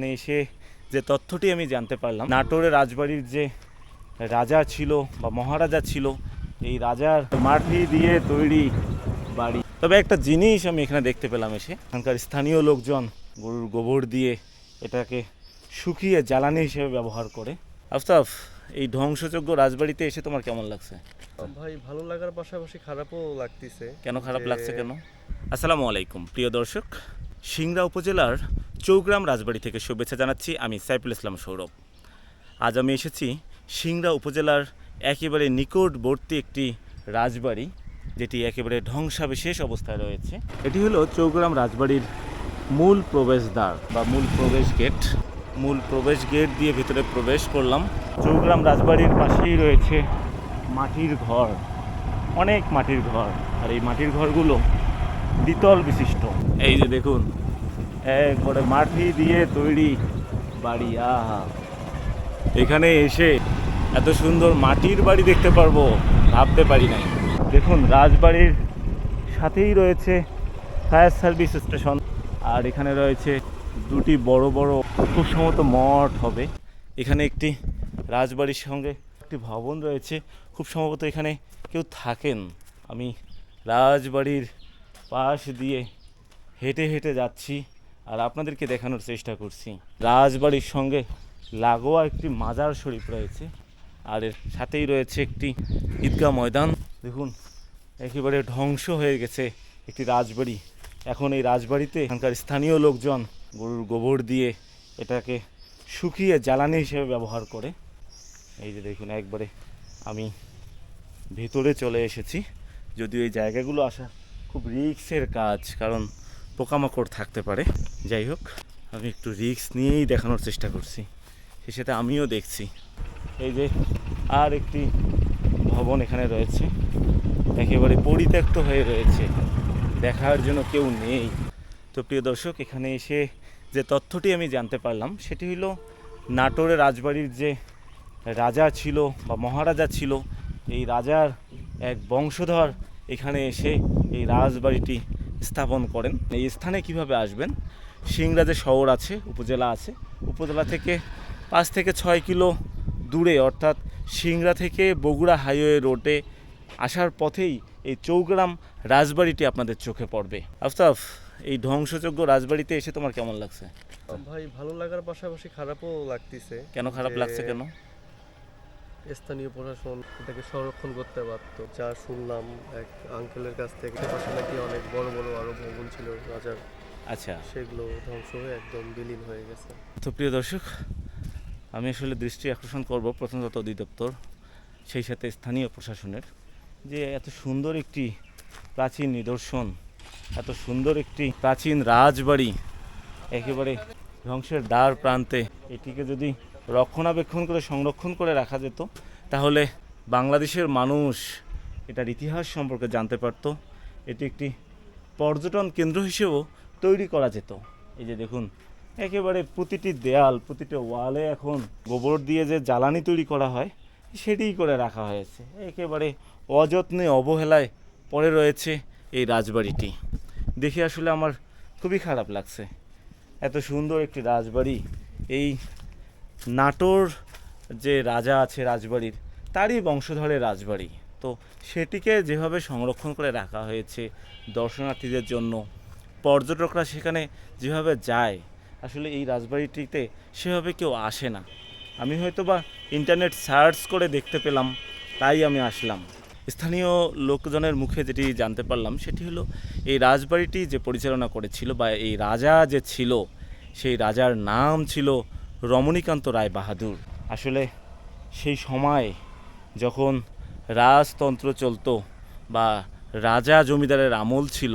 এখানে এসে যে তথ্যটি আমি জানতে পারলাম নাটোরের রাজবাড়ির যে রাজা ছিল বা মহারাজা ছিল এই রাজার মাটি দিয়ে তৈরি বাড়ি। তবে একটা জিনিস আমি এখানে দেখতে পেলাম এসে এখানকার স্থানীয় লোকজন গরুর গোবর দিয়ে এটাকে শুকিয়ে জ্বালানি হিসেবে ব্যবহার করে। আফতাব এই ধ্বংসযোগ্য রাজবাড়িতে এসে তোমার কেমন লাগছে? ভাই ভালো লাগার পাশাপাশি খারাপও লাগতেছে কেন খারাপ লাগছে কেন? আসসালামু আলাইকুম প্রিয় দর্শক। সিংড়া উপজেলার চৌগ্রাম রাজবাড়ি থেকে শুভেচ্ছা জানাচ্ছি আমি সাইফুল ইসলাম সৌরভ। আজ আমি এসেছি সিংড়া উপজেলার একেবারে নিকটবর্তী একটি রাজবাড়ি, যেটি একেবারে ধ্বংসাবিশেষ অবস্থায় রয়েছে। এটি হলো চৌগ্রাম রাজবাড়ির মূল প্রবেশদ্বার বা মূল প্রবেশ গেট। মূল প্রবেশ গেট দিয়ে ভিতরে প্রবেশ করলাম। চৌগ্রাম রাজবাড়ির পাশেই রয়েছে মাটির ঘর। অনেক মাটির ঘর। আর এই মাটির ঘরগুলো দ্বিতল বিশিষ্ট। এই যে দেখুন। একবারে মাটি দিয়ে তৈরি বাড়ি আহা। এখানে এসে এত সুন্দর মাটির বাড়ি দেখতে পারব ভাবতে পারি নাই। দেখুন রাজবাড়ির সাথেই রয়েছে ফায়ার সার্ভিস স্টেশন আর এখানে রয়েছে দুটি বড় বড় খুব সম্ভবত মঠ হবে। এখানে একটি রাজবাড়ির সঙ্গে একটি ভবন রয়েছে খুব সম্ভবত এখানে কেউ থাকেন। আমি রাজবাড়ির পাশ দিয়ে হেঁটে হেঁটে যাচ্ছি আর আপনাদেরকে দেখানোর চেষ্টা করছি। রাজবাড়ির সঙ্গে লাগোয়া একটি মাজার শরীফ রয়েছে আর এর সাথেই রয়েছে একটি ঈদগাহ ময়দান। দেখুন, একেবারে ধ্বংস হয়ে গেছে একটি রাজবাড়ি। এখন এই রাজবাড়িতে এখানকার স্থানীয় লোকজন গরুর গোবর দিয়ে এটাকে শুকিয়ে জ্বালানি হিসেবে ব্যবহার করে। এই যে দেখুন, একবারে আমি ভেতরে চলে এসেছি। যদিও এই জায়গাগুলো আসা খুব রিক্সের কাজ, কারণ পোকামাকড় থাকতে পারে। যাই হোক, আমি একটু রিক্স নিয়েই দেখানোর চেষ্টা করছি। সে সাথে আমিও দেখছি। এই যে আর একটি ভবন এখানে রয়েছে। একেবারে পরিত্যক্ত হয়ে রয়েছে। দেখার জন্য কেউ নেই। তো প্রিয় দর্শক, এখানে এসে যে তথ্যটি আমি জানতে পারলাম, সেটি হলো নাটোরের রাজবাড়ির যে রাজা ছিল বা মহারাজা ছিল, এই রাজার এক বংশধর এখানে এসে এই রাজবাড়িটি স্থাপন করেন। এই স্থানে কীভাবে আসবেন? যে শহর আছে উপজেলা আছে। উপজেলা থেকে পাঁচ থেকে ছয় কিলো দূরে অর্থাৎ সিংড়া থেকে বগুড়া হাইওয়ে রোডে আসার পথেই এই চৌগ্রাম রাজবাড়িটি আপনাদের চোখে পড়বে। আফতাব এই ধ্বংসযোগ্য রাজবাড়িতে এসে তোমার কেমন লাগছে? ভাই ভালো লাগার পাশাপাশি খারাপও লাগতেছে। কেন খারাপ লাগছে কেন? স্থানীয় প্রশাসন এটাকে সংরক্ষণ করতে পারত যা শুনলাম এক আঙ্কেলের কাছ থেকে পাশে নাকি অনেক বড় বড় আরও ভবন ছিল রাজার। আচ্ছা। সেগুলো ধ্বংস হয়ে একদম বিলীন হয়ে গেছে। তো প্রিয় দর্শক আমি আসলে দৃষ্টি আকর্ষণ করব প্রত্নতত্ত্ব অধিদপ্তর সেই সাথে স্থানীয় প্রশাসনের। যে এত সুন্দর একটি প্রাচীন নিদর্শন এত সুন্দর একটি প্রাচীন রাজবাড়ি একেবারে ধ্বংসের দ্বার প্রান্তে এটিকে যদি রক্ষণাবেক্ষণ করে, সংরক্ষণ করে রাখা যেত, তাহলে বাংলাদেশের মানুষ এটার ইতিহাস সম্পর্কে জানতে পারত। এটি একটি পর্যটন কেন্দ্র হিসেবেও তৈরি করা যেত। এই যে দেখুন, একেবারে প্রতিটি দেয়াল, প্রতিটি ওয়ালে এখন গোবর দিয়ে যে জ্বালানি তৈরি করা হয়, সেটিই করে রাখা হয়েছে। একেবারে অযত্নে অবহেলায় পড়ে রয়েছে এই রাজবাড়িটি। দেখে আসলে আমার খুবই খারাপ লাগছে। এত সুন্দর একটি রাজবাড়ি, এই নাটোর যে রাজা আছে রাজবাড়ির, তারই বংশধরের রাজবাড়ি। তো সেটিকে যেভাবে সংরক্ষণ করে রাখা হয়েছে দর্শনার্থীদের জন্য, পর্যটকরা সেখানে যেভাবে যায়, আসলে এই রাজবাড়িটিতে সেভাবে কেউ আসে না। আমি হয়তো বা ইন্টারনেট সার্চ করে দেখতে পেলাম, তাই আমি আসলাম। স্থানীয় লোকজনের মুখে যেটি জানতে পারলাম, সেটি হলো এই রাজবাড়িটি যে পরিচালনা করেছিল বা এই রাজা যে ছিল, সেই রাজার নাম ছিল রমণীকান্ত রায় বাহাদুর। আসলে সেই সময় যখন রাজতন্ত্র চলতো বা রাজা জমিদারের আমল ছিল,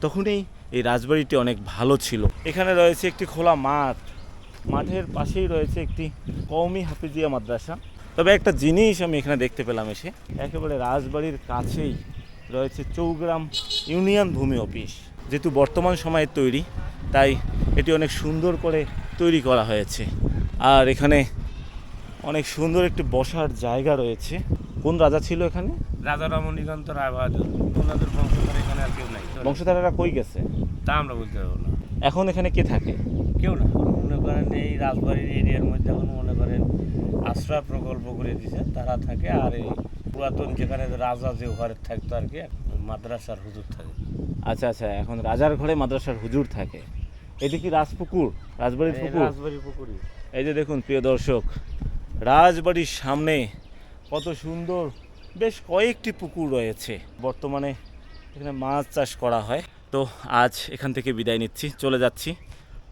তখনই এই রাজবাড়িটি অনেক ভালো ছিল। এখানে রয়েছে একটি খোলা মাঠ। মাঠের পাশেই রয়েছে একটি কওমি হাফিজিয়া মাদ্রাসা। তবে একটা জিনিস আমি এখানে দেখতে পেলাম এসে, একেবারে রাজবাড়ির কাছেই রয়েছে চৌগ্রাম ইউনিয়ন ভূমি অফিস। যেহেতু বর্তমান সময়ে তৈরি, তাই এটি অনেক সুন্দর করে তৈরি করা হয়েছে। আর এখানে অনেক সুন্দর একটি বসার জায়গা রয়েছে। কোন রাজা ছিল এখানে? রাজা রমণীকান্ত রায় বাহাদুর। ওনাদের বংশধর এখানে আর কেউ নাই। বংশধারারা কই গেছে? তা আমরা বলতে পারব না। এখন এখানে কে থাকে? কেউ না। মনে করেন এই রাজবাড়ির এরিয়ার মধ্যে এখন মনে করেন আশ্রয় প্রকল্প করে দিছে তারা থাকে। আর এই পুরাতন যেখানে রাজা যে ঘরে থাকতো আর কি মাদ্রাসার হুজুর থাকে। আচ্ছা আচ্ছা। এখন রাজার ঘরে মাদ্রাসার হুজুর থাকে। এটি কি রাজপুকুর? রাজবাড়ির পুকুর? রাজবাড়ি পুকুরি এই যে দেখুন প্রিয় দর্শক রাজবাড়ির সামনে কত সুন্দর বেশ কয়েকটি পুকুর রয়েছে। বর্তমানে এখানে মাছ চাষ করা হয়। তো আজ এখান থেকে বিদায় নিচ্ছি চলে যাচ্ছি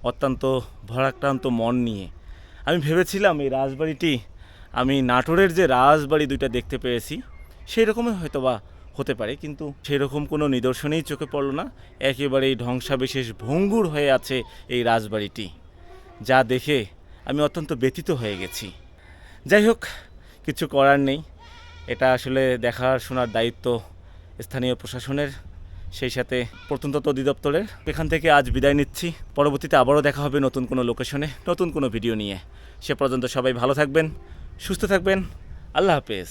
অত্যন্ত ভরাক্রান্ত মন নিয়ে। আমি ভেবেছিলাম এই রাজবাড়িটি আমি নাটোরের যে রাজবাড়ি দুইটা দেখতে পেয়েছি সেই রকমই হয়তো বা হতে পারে, কিন্তু সেরকম কোনো নিদর্শনেই চোখে পড়ল না। একেবারেই ধ্বংসাবিশেষ ভঙ্গুর হয়ে আছে এই রাজবাড়িটি, যা দেখে আমি অত্যন্ত ব্যথিত হয়ে গেছি। যাই হোক, কিছু করার নেই। এটা আসলে দেখার শোনার দায়িত্ব স্থানীয় প্রশাসনের, সেই সাথে প্রত্যন্ত অধিদপ্তরের। এখান থেকে আজ বিদায় নিচ্ছি। পরবর্তীতে আবারও দেখা হবে নতুন কোনো লোকেশনে, নতুন কোনো ভিডিও নিয়ে। সে পর্যন্ত সবাই ভালো থাকবেন, সুস্থ থাকবেন। আল্লাহ হাফেজ।